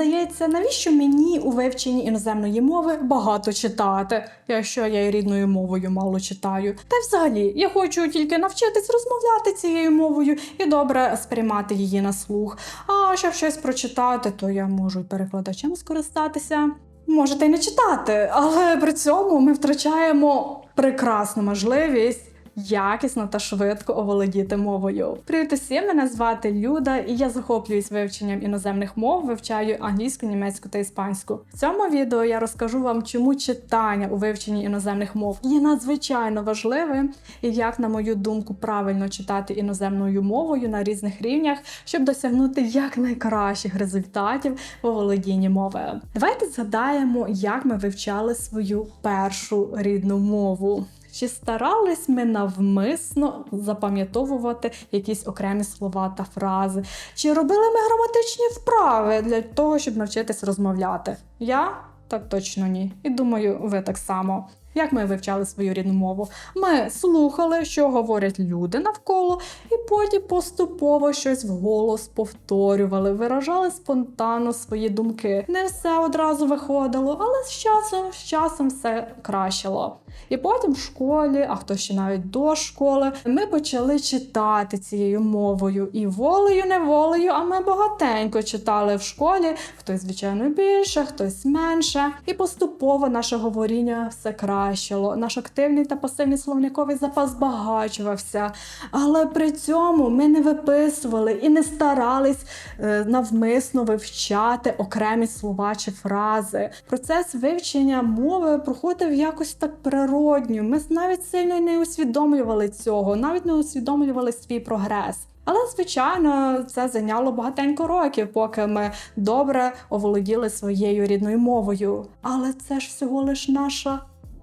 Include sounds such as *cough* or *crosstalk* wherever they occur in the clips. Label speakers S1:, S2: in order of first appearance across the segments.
S1: здається, навіщо мені у вивченні іноземної мови багато читати, якщо я і рідною мовою мало читаю. Та й взагалі я хочу тільки навчитись розмовляти цією мовою і добре сприймати її на слух. А щоб щось прочитати, то я можу й перекладачем скористатися. Можете й не читати, але при цьому ми втрачаємо прекрасну можливість якісно та швидко оволодіти мовою. Привіт усім, мене звати Люда, і я захоплююсь вивченням іноземних мов, вивчаю англійську, німецьку та іспанську. В цьому відео я розкажу вам, чому читання у вивченні іноземних мов є надзвичайно важливим, і як, на мою думку, правильно читати іноземною мовою на різних рівнях, щоб досягнути якнайкращих результатів в оволодінні мови. Давайте згадаємо, як ми вивчали свою першу рідну мову. Чи старались ми навмисно запам'ятовувати якісь окремі слова та фрази? Чи робили ми граматичні вправи для того, щоб навчитись розмовляти? Я так точно ні. І думаю, ви так само. Як ми вивчали свою рідну мову? Ми слухали, що говорять люди навколо, і потім поступово щось вголос повторювали, виражали спонтанно свої думки. Не все одразу виходило, але з часом, з часом все кращило. І потім в школі, а хто ще навіть до школи, ми почали читати цією мовою. І волею, неволею, а ми багатенько читали в школі, хтось, звичайно, більше, хтось менше. І поступово наше говоріння все кращило. Наш активний та пасивний словниковий запас збагачувався. Але при цьому ми не виписували і не старались е, навмисно вивчати окремі слова чи фрази. Процес вивчення мови проходив якось так природньо. Ми навіть сильно не усвідомлювали цього, навіть не усвідомлювали свій прогрес. Але, звичайно, це зайняло багатенько років, поки ми добре оволоділи своєю рідною мовою. Але це ж всього лиш наша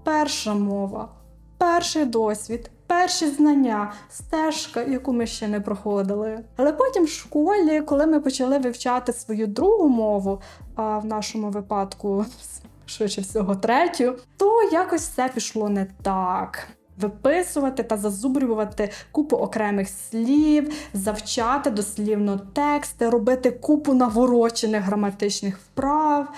S1: перша мова, перший досвід. Перші знання, стежка, яку ми ще не проходили. Але потім в школі, коли ми почали вивчати свою другу мову, а в нашому випадку *laughs* швидше всього третю, то якось все пішло не так. Виписувати та зазубрювати купу окремих слів, завчати дослівно тексти, робити купу наворочених граматичних вправ.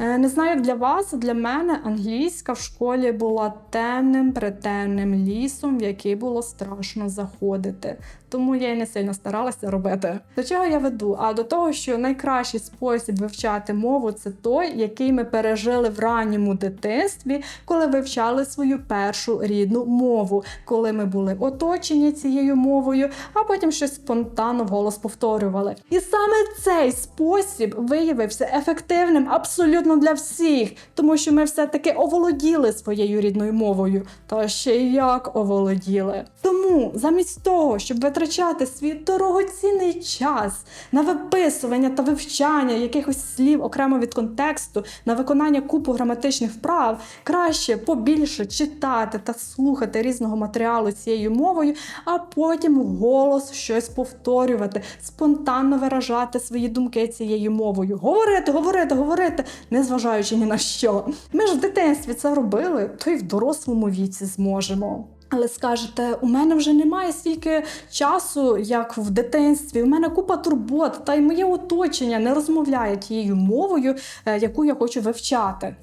S1: Е, Не знаю, як для вас, для мене англійська в школі була темним, притемним лісом, в який було страшно заходити. Тому я й не сильно старалася робити. До чого я веду? А до того, що найкращий спосіб вивчати мову це той, який ми пережили в ранньому дитинстві, коли вивчали свою першу рідну мову, коли ми були оточені цією мовою, а потім щось спонтанно вголос повторювали. І саме цей спосіб виявився ефективним абсолютно для всіх, тому що ми все-таки оволоділи своєю рідною мовою, та ще й як оволоділи. Тому замість того, щоб витрачати свій дорогоцінний час на виписування та вивчання якихось слів окремо від контексту, на виконання купу граматичних вправ, краще побільше читати та слухати різного матеріалу цією мовою, а потім вголос щось повторювати, спонтанно виражати свої думки цією мовою, говорити, говорити, говорити, незважаючи ні на що. Ми ж в дитинстві це робили, то й в дорослому віці зможемо. Але скажете, у мене вже немає стільки часу, як в дитинстві. У мене купа турбот, та й моє оточення не розмовляє тією мовою, е, яку я хочу вивчати.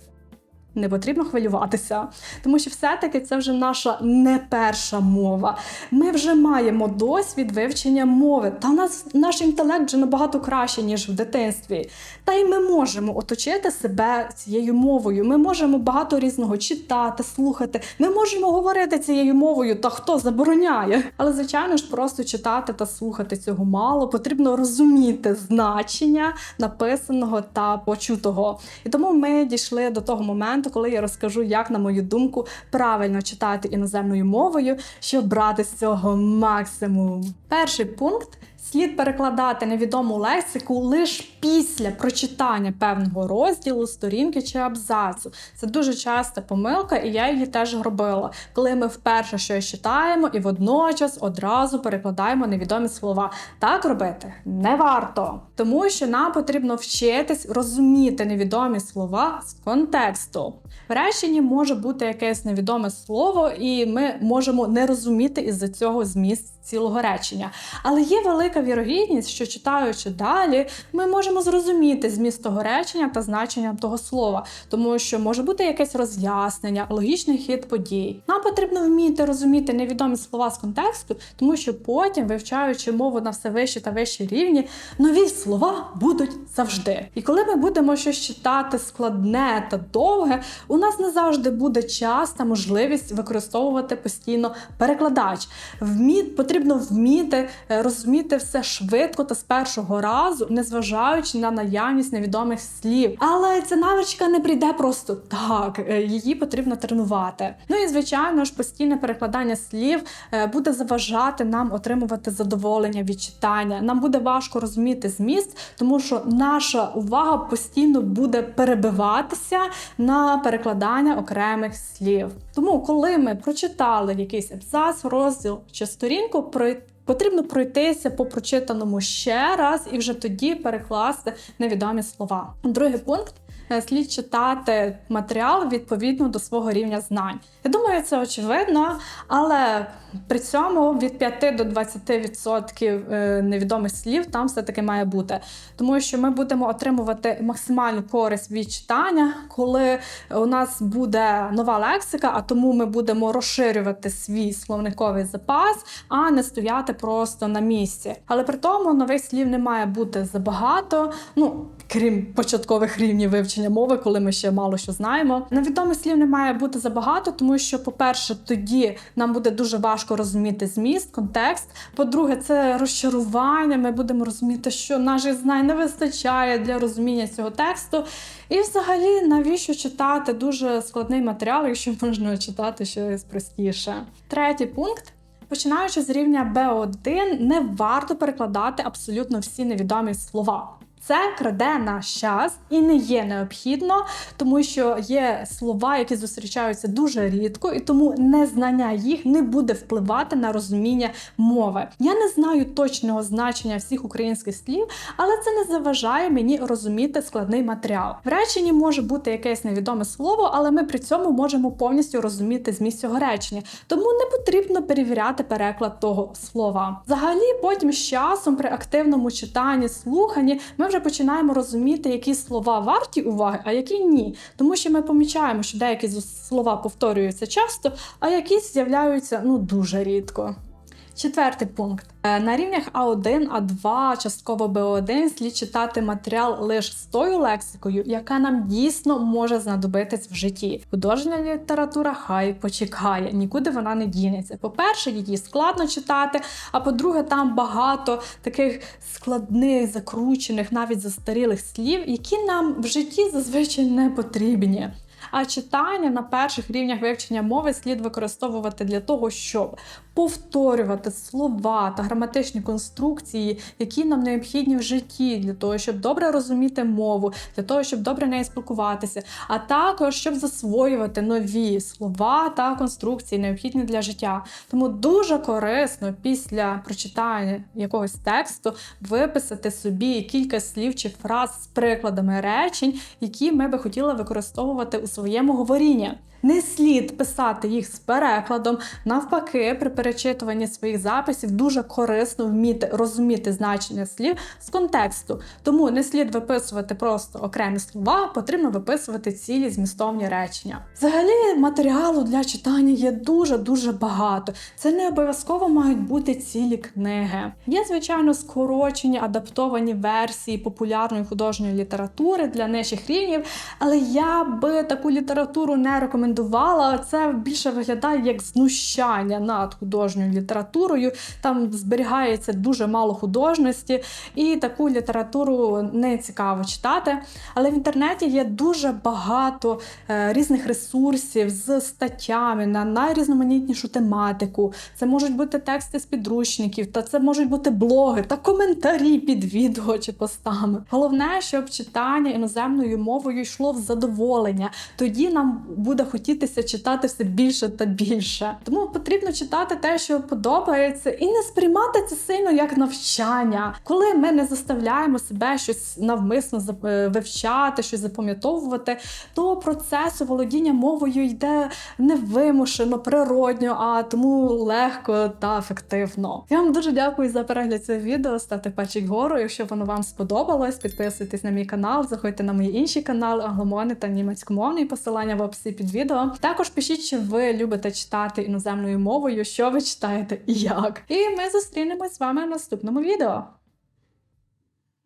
S1: Не потрібно хвилюватися, тому що все-таки це вже наша не перша мова. Ми вже маємо досвід вивчення мови, та нас наш інтелект вже набагато краще, ніж в дитинстві. Та й ми можемо оточити себе цією мовою. Ми можемо багато різного читати, слухати. Ми можемо говорити цією мовою, та хто забороняє. Але, звичайно ж, просто читати та слухати цього мало. Потрібно розуміти значення написаного та почутого. І тому ми дійшли до того моменту, коли я розкажу, як, на мою думку, правильно читати іноземною мовою, щоб брати з цього максимум. Перший пункт. Слід перекладати невідому лексику лише після прочитання певного розділу, сторінки чи абзацу. Це дуже часта помилка, і я її теж робила, коли ми вперше щось читаємо і водночас одразу перекладаємо невідомі слова. Так робити не варто, тому що нам потрібно вчитись розуміти невідомі слова з контексту. В реченні може бути якесь невідоме слово, і ми можемо не розуміти із-за цього зміст цілого речення. Але є велика вірогідність, що читаючи далі, ми можемо зрозуміти зміст того речення та значення того слова, тому що може бути якесь роз'яснення, логічний хід подій. Нам потрібно вміти розуміти невідомі слова з контексту, тому що потім, вивчаючи мову на все вищі та вищі рівні, нові слова будуть завжди. І коли ми будемо щось читати складне та довге, у нас не завжди буде час та можливість використовувати постійно перекладач. Вмі... Потрібно вміти е, розуміти все швидко та з першого разу, незважаючи на наявність невідомих слів. Але ця навичка не прийде просто так, е, її потрібно тренувати. Ну і звичайно ж, постійне перекладання слів е, буде заважати нам отримувати задоволення від читання. Нам буде важко розуміти зміст, тому що наша увага постійно буде перебиватися на перекладання окремих слів. Тому, коли ми прочитали якийсь абзац, розділ чи сторінку, пройти. Потрібно пройтися по прочитаному ще раз і вже тоді перекласти невідомі слова. Другий пункт слід читати матеріал відповідно до свого рівня знань. Я думаю, це очевидно, але при цьому від 5 до 20% е, невідомих слів там все-таки має бути. Тому що ми будемо отримувати максимальну користь від читання, коли у нас буде нова лексика, а тому ми будемо розширювати свій словниковий запас, а не стояти просто на місці. Але при тому нових слів не має бути забагато. Ну, крім початкових рівнів вивчення мови, коли ми ще мало що знаємо. Невідомих слів не має бути забагато, тому що, по-перше, тоді нам буде дуже важко розуміти зміст, контекст. По-друге, це розчарування. Ми будемо розуміти, що наших знань не вистачає для розуміння цього тексту. І, взагалі, навіщо читати дуже складний матеріал, якщо можна читати щось простіше. Третій пункт. Починаючи з рівня B1, не варто перекладати абсолютно всі невідомі слова. Це краде наш час і не є необхідно, тому що є слова, які зустрічаються дуже рідко, і тому незнання їх не буде впливати на розуміння мови. Я не знаю точного значення всіх українських слів, але це не заважає мені розуміти складний матеріал. В реченні може бути якесь невідоме слово, але ми при цьому можемо повністю розуміти зміст цього речення, тому не потрібно перевіряти переклад того слова. Взагалі, потім з часом при активному читанні, слуханні ми вже починаємо розуміти, які слова варті уваги, а які ні. Тому що ми помічаємо, що деякі слова повторюються часто, а якісь з'являються ну дуже рідко. Четвертий пункт. Е, На рівнях А1, А2, частково Б1 слід читати матеріал лише з тою лексикою, яка нам дійсно може знадобитись в житті. Художня література хай почекає, нікуди вона не дінеться. По-перше, її складно читати, а по-друге, там багато таких складних, закручених, навіть застарілих слів, які нам в житті зазвичай не потрібні. А читання на перших рівнях вивчення мови слід використовувати для того, щоб повторювати слова та граматичні конструкції, які нам необхідні в житті, для того, щоб добре розуміти мову, для того, щоб добре нею спілкуватися, а також щоб засвоювати нові слова та конструкції, необхідні для життя. Тому дуже корисно після прочитання якогось тексту виписати собі кілька слів чи фраз з прикладами речень, які ми би хотіли використовувати у своєму говорінні. Не слід писати їх з перекладом. Навпаки, при перечитуванні своїх записів дуже корисно вміти розуміти значення слів з контексту. Тому не слід виписувати просто окремі слова, потрібно виписувати цілі змістовні речення. Взагалі, матеріалу для читання є дуже дуже багато. Це не обов'язково мають бути цілі книги. Є, звичайно, скорочені адаптовані версії популярної художньої літератури для нижчих рівнів, але я би таку літературу не рекомендувала рекомендувала. Це більше виглядає як знущання над художньою літературою. Там зберігається дуже мало художності, і таку літературу не цікаво читати. Але в інтернеті є дуже багато е, різних ресурсів з статтями на найрізноманітнішу тематику. Це можуть бути тексти з підручників, та це можуть бути блоги та коментарі під відео чи постами. Головне, щоб читання іноземною мовою йшло в задоволення. Тоді нам буде хотітися читати все більше та більше. Тому потрібно читати те, що подобається, і не сприймати це сильно як навчання. Коли ми не заставляємо себе щось навмисно е, вивчати, щось запам'ятовувати, то процес володіння мовою йде невимушено, природньо, а тому легко та ефективно. Я вам дуже дякую за перегляд цього відео. Ставте пальчик вгору, якщо воно вам сподобалось. Підписуйтесь на мій канал, заходьте на мої інші канали, англомовний та німецькомовний посилання в описі під відео. Також пишіть, чи ви любите читати іноземною мовою, що ви читаєте і як. І ми зустрінемось з вами в наступному відео.